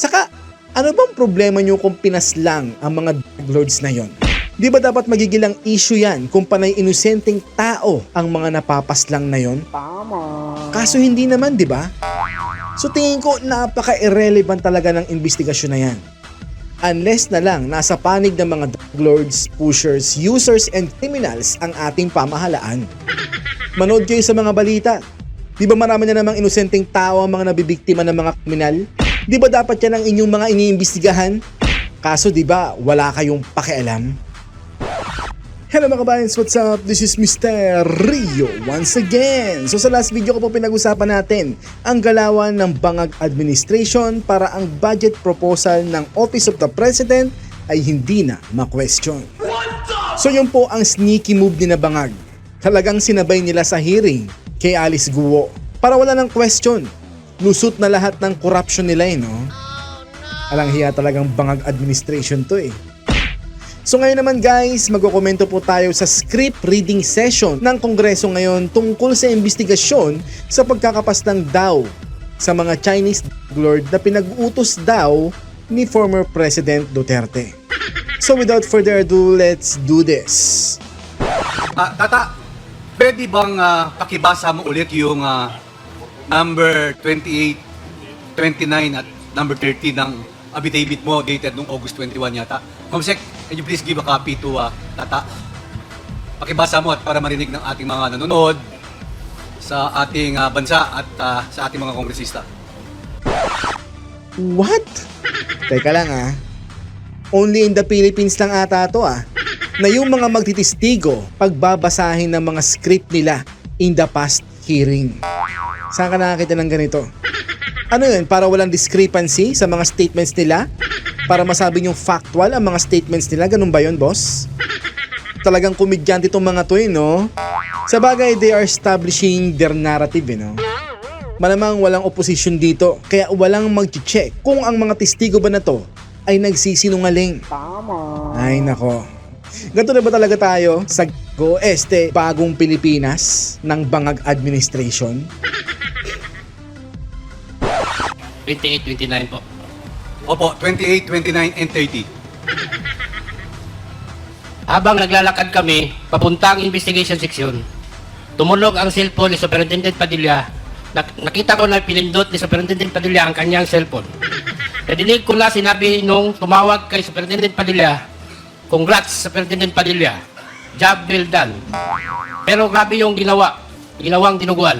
Saka, ano bang problema nyo kung pinaslang ang mga drug lords na yon? Di ba dapat magigilang issue yan kung panay inosenteng tao ang mga napapaslang na yon? Kaso hindi naman, di ba? So tingin ko napaka-irrelevant talaga ng investigasyon na yan. Unless na lang nasa panig ng mga drug lords, pushers, users, and criminals ang ating pamahalaan. Manood kayo sa mga balita. Di ba marami na namang inosenteng tao ang mga nabibiktima ng mga kriminal? Di ba dapat yan ang inyong mga iniimbestigahan? Kaso di ba wala kayong pakialam? Hello mga kabayans, what's up? This is Mr. Rio once again. So sa last video ko po pinag-usapan natin ang galawan ng Bangag Administration para ang budget proposal ng Office of the President ay hindi na ma-question. So yun po ang sneaky move ni na Bangag. Talagang sinabay nila sa hearing kay Alice Guo para wala ng question. Lusot na lahat ng corruption nila eh, no? Alang hiya talagang Bangag Administration to eh. So ngayon naman guys, magkokomento po tayo sa script reading session ng Kongreso ngayon tungkol sa investigasyon sa pagkakapastang daw sa mga Chinese lord na pinag-utos daw ni former President Duterte. So without further ado, let's do this. Ah, tata, pwede bang ah, pakibasa mo ulit yung ah, number 28, 29 at number 30 ng affidavit mo dated nung August 21 yata? Comsec, can you please give a copy to ah, Tata? Pakibasa mo at para marinig ng ating mga nanonood sa ating ah, bansa at ah, sa ating mga kongresista. What? Teka lang ah. Only in the Philippines lang ata to ah. Na yung mga magtitistigo pagbabasahin ng mga script nila in the past hearing. Saan ka nakakita ng ganito? Ano yun? Para walang discrepancy sa mga statements nila? Para masabi yung factual ang mga statements nila? Ganun ba yun, boss? Talagang komedyante itong mga to eh, no? Sa bagay, they are establishing their narrative, eh, no? Malamang walang opposition dito, kaya walang mag-check kung ang mga testigo ba na to ay nagsisinungaling. Tama. Ay nako. Ganito na ba talaga tayo sa Go Este Bagong Pilipinas ng Bangag Administration? 28, 29 po. Opo, 28, 29, and 30. Habang naglalakad kami, papuntang investigation section, tumunog ang cellphone ni Superintendent Padilla. Nak- nakita ko na pinindot ni Superintendent Padilla ang kanyang cellphone. Nadinig ko na sinabi nung tumawag kay Superintendent Padilla, Congrats, Superintendent Padilla. Job well done. Pero grabe yung ginawa. Ginawang dinuguan.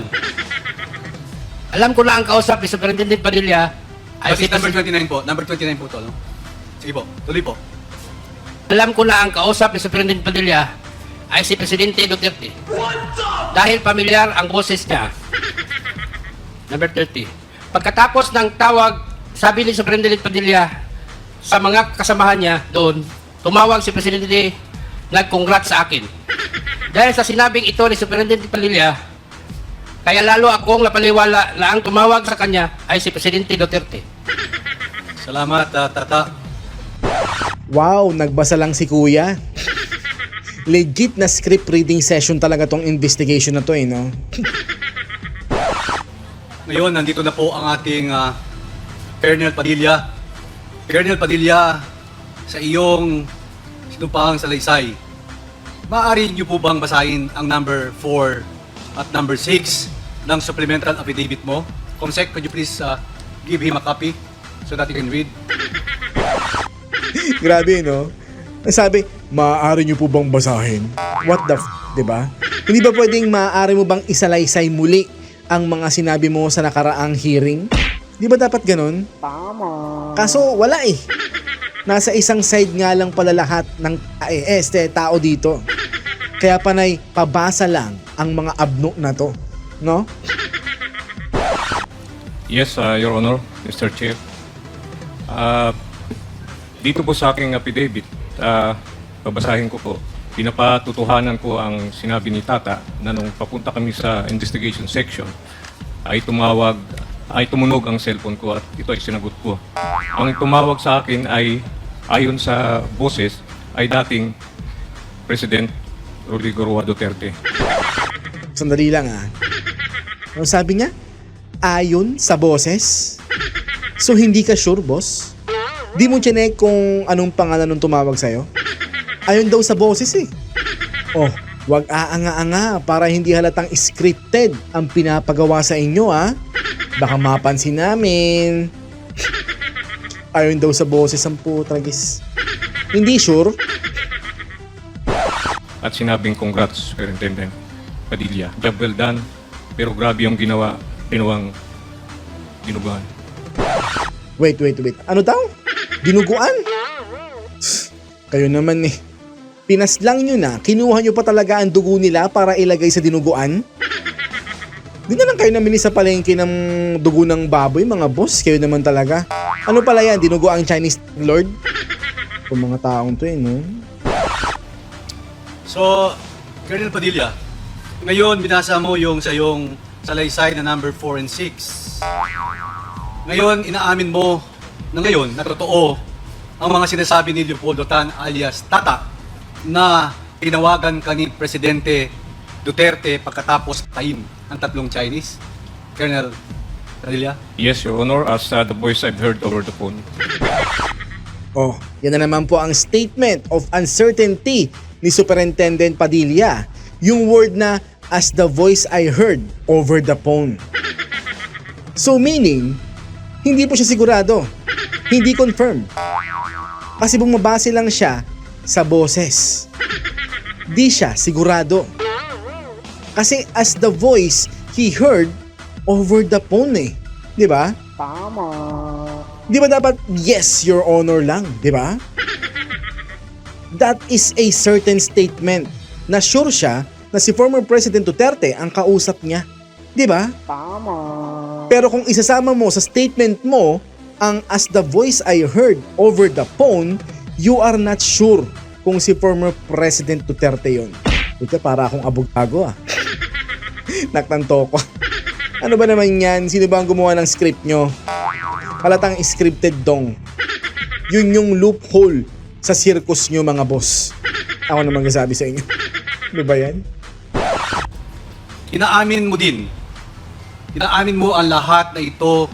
Alam ko na ang kausap ni Superintendent Padilla ay Kasi si number 29 po, number 29 po to, no? Sige po, tuloy po. Alam ko na ang kausap ni Superintendent Padilla ay si Presidente Duterte. Dahil pamilyar ang boses niya. Number 30. Pagkatapos ng tawag, sabi ni Superintendent Padilla sa mga kasamahan niya doon, tumawag si Presidente nag-congrats sa akin. Dahil sa sinabing ito ni Superintendent Padilla, kaya lalo akong napaniwala na ang tumawag sa kanya ay si Presidente Duterte. Salamat, ah, Tata. Wow, nagbasa lang si Kuya. Legit na script reading session talaga tong investigation na to eh, no? Ngayon, nandito na po ang ating ah, Colonel Padilla. Colonel Padilla, sa iyong sinumpahang salaysay, maaari niyo po bang basahin ang number 4 at number 6 ng supplemental affidavit mo? Comsec, could you please ah, give him a copy so that he can read? Grabe, no? Ang sabi, maaari nyo po bang basahin? What the f***, di ba? Hindi ba pwedeng maaari mo bang isalaysay muli ang mga sinabi mo sa nakaraang hearing? Di ba dapat ganun? Tama. Kaso wala eh. Nasa isang side nga lang pala lahat ng eh, este, tao dito. Kaya panay pabasa lang ang mga abno na to. No? Yes, uh, Your Honor, Mr. Chair. Uh, dito po sa aking affidavit, uh, babasahin ko po, pinapatutuhanan ko ang sinabi ni Tata na nung papunta kami sa investigation section, ay tumawag, ay tumunog ang cellphone ko at ito ay sinagot ko. Ang tumawag sa akin ay, ayon sa boses, ay dating President Rodrigo Roa Duterte. Sandali lang ah. Ano sabi niya? Ayon sa boses? So hindi ka sure, boss? Di mo chinek kung anong pangalan nung tumawag sa'yo? Ayon daw sa boses eh. Oh, wag aanga-anga para hindi halatang scripted ang pinapagawa sa inyo ah. Baka mapansin namin. Ayon daw sa boses ang putragis. Hindi sure? At sinabing congrats, Superintendent Padilla. Job well done, pero grabe yung ginawa, ginawang dinuguan. Wait, wait, wait. Ano daw? Dinuguan? Kayo naman eh. Pinaslang nyo na, kinuha nyo pa talaga ang dugo nila para ilagay sa dinuguan? Di na lang kayo namili sa palengke ng dugo ng baboy, mga boss. Kayo naman talaga. Ano pala yan, dinugo ang Chinese Lord? Kung mga taong to eh, no? So, Colonel Padilla, ngayon binasa mo yung sa yung salaysay na number 4 and 6. Ngayon, inaamin mo na ngayon, na totoo, ang mga sinasabi ni Leopoldo Tan alias Tata na tinawagan ka ni Presidente Duterte pagkatapos tayin ang tatlong Chinese. Colonel Padilla? Yes, Your Honor, as uh, the voice I've heard over the phone. Oh, yan na naman po ang statement of uncertainty ni Superintendent Padilla. Yung word na as the voice I heard over the phone. So meaning, hindi po siya sigurado. Hindi confirm. Kasi bumabase lang siya sa boses. Di siya sigurado. Kasi as the voice he heard over the phone eh. Di ba? Di ba dapat yes, your honor lang, di ba? That is a certain statement na sure siya na si former President Duterte ang kausap niya. Di ba? Pero kung isasama mo sa statement mo ang as the voice I heard over the phone, you are not sure kung si former President Duterte yon. Ito para akong abogado ah. Naktanto ko. Ano ba naman yan? Sino ba ang gumawa ng script nyo? Halatang scripted dong. Yun yung loophole sa circus nyo mga boss. Ako naman kasabi sa inyo. Ano ba yan? Inaamin mo din. Inaamin mo ang lahat na ito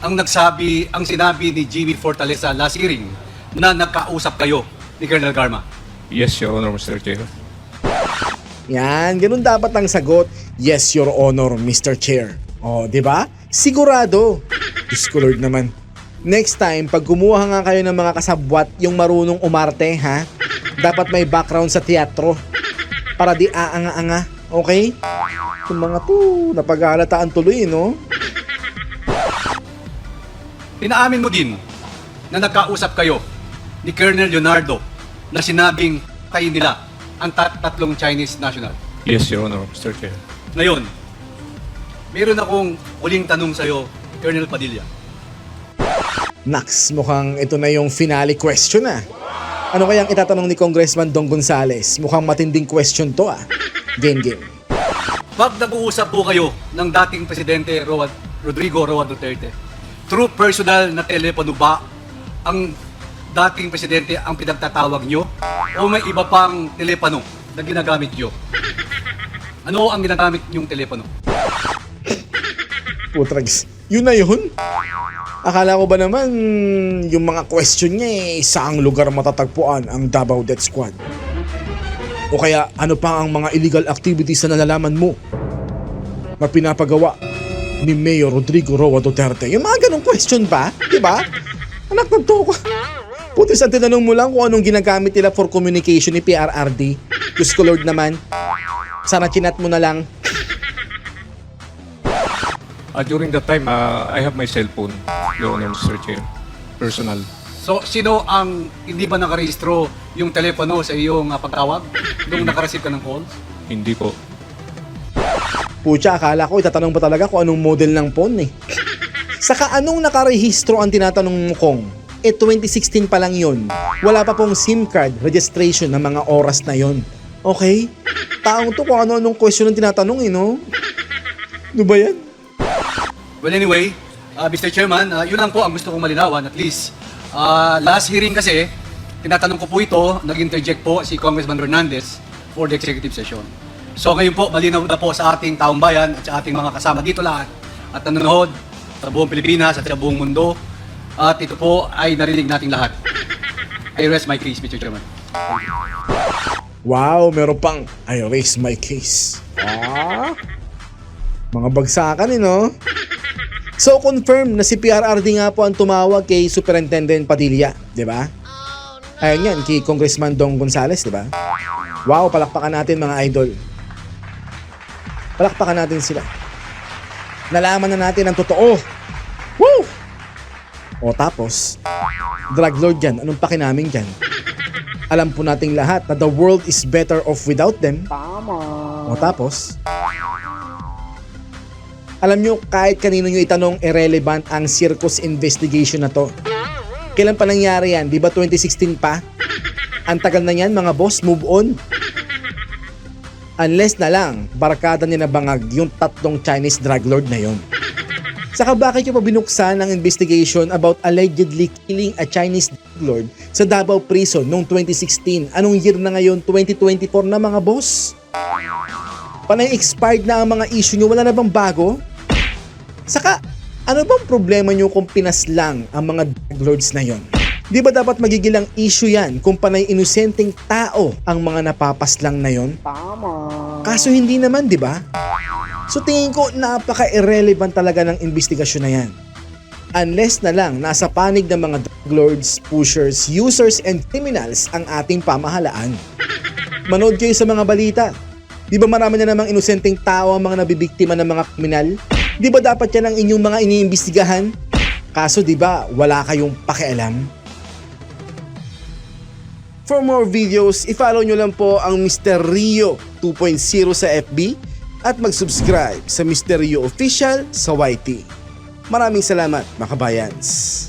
ang nagsabi, ang sinabi ni Jimmy Fortaleza last hearing na nagkausap kayo ni Colonel Garma. Yes, Your Honor, Mr. Chair. Yan, ganun dapat ang sagot. Yes, your honor, Mr. Chair. Oh, di ba? Sigurado. Lord naman. Next time, pag kumuha nga kayo ng mga kasabwat yung marunong umarte, ha? Dapat may background sa teatro. Para di aanga-anga. Okay? Yung mga to, napaghahalataan tuloy, no? Inaamin mo din na nagkausap kayo ni Colonel Leonardo na sinabing kayo nila ang tat- tatlong Chinese national. Yes, Your Honor, Mr. Chair. Ngayon, meron akong uling tanong sa'yo, Colonel Padilla. Nax, mukhang ito na yung finale question ah. Ano kayang itatanong ni Congressman Dong Gonzales? Mukhang matinding question to ah. Game game. Pag nag-uusap po kayo ng dating Presidente Roa, Rodrigo Roa Duterte, through personal na telepono ba ang dating Presidente ang pinagtatawag nyo? O may iba pang telepono na ginagamit nyo? Ano ang ginagamit yung telepono? Putrags. Yun na yun? Akala ko ba naman yung mga question niya eh, saang lugar matatagpuan ang Davao Death Squad? O kaya ano pa ang mga illegal activities na nalalaman mo na pinapagawa ni Mayor Rodrigo Roa Duterte? Yung mga ganong question ba? Di ba? Anak ng toko. Putis ang tinanong mo lang kung anong ginagamit nila for communication ni PRRD. Diyos ko Lord naman. Sana chinat mo na lang. Uh, during that time, uh, I have my cell phone, Your Honor, Mr. Chair. Personal. So, sino ang hindi ba nakarehistro yung telepono sa iyong uh, pagtawag nung nakareceive ka ng calls? Hindi po. Pucha, akala ko itatanong pa talaga kung anong model ng phone eh. Saka anong nakarehistro ang tinatanong mo kong? Eh 2016 pa lang yon. Wala pa pong SIM card registration ng mga oras na yon. Okay? Taong to kung ano-anong question ang tinatanong eh, no? Ano ba yan? Well, anyway, uh, Mr. Chairman, uh, yun lang po ang gusto kong malinawan at least. Uh, last hearing kasi, tinatanong ko po ito, nag-interject po si Congressman Hernandez for the executive session. So ngayon po, malinaw na po sa ating taong bayan at sa ating mga kasama dito lahat at nanonood sa buong Pilipinas at sa buong mundo At ito po ay narinig nating lahat. I rest my case, Mr. Chairman. Wow, meron pang I raise my case. Ah? Mga bagsakan eh, no? So, confirm na si PRRD nga po ang tumawag kay Superintendent Padilla, di ba? Ayun yan, kay Congressman Dong Gonzales, di ba? Wow, palakpakan natin mga idol. Palakpakan natin sila. Nalaman na natin ang totoo. Woo! O tapos, drug lord yan, anong paki namin dyan? Alam po nating lahat na the world is better off without them. O tapos, alam nyo, kahit kanino nyo itanong, irrelevant ang circus investigation na to. Kailan pa nangyari yan? Di ba 2016 pa? Ang tagal na yan, mga boss, move on. Unless na lang, barkada ni na bangag yung tatlong Chinese drug lord na yon. Saka bakit nyo pa binuksan ang investigation about allegedly killing a Chinese drug lord sa Davao Prison noong 2016? Anong year na ngayon? 2024 na mga boss? Panay expired na ang mga issue nyo, wala na bang bago? Saka, ano bang problema nyo kung pinaslang ang mga drug lords na yon? Di ba dapat magigilang issue yan kung panay inosenteng tao ang mga napapaslang na yon? Kaso hindi naman, di ba? So tingin ko napaka-irrelevant talaga ng investigasyon na yan. Unless na lang nasa panig ng mga drug lords, pushers, users, and criminals ang ating pamahalaan. Manood kayo sa mga balita. Di ba marami na namang inosenteng tao ang mga nabibiktima ng mga kriminal? Di ba dapat yan ang inyong mga iniimbestigahan? Kaso di ba wala kayong pakialam? For more videos, i-follow nyo lang po ang Mr. Rio 2.0 sa FB at mag-subscribe sa Mr. Rio Official sa YT. Maraming salamat, mga kabayans.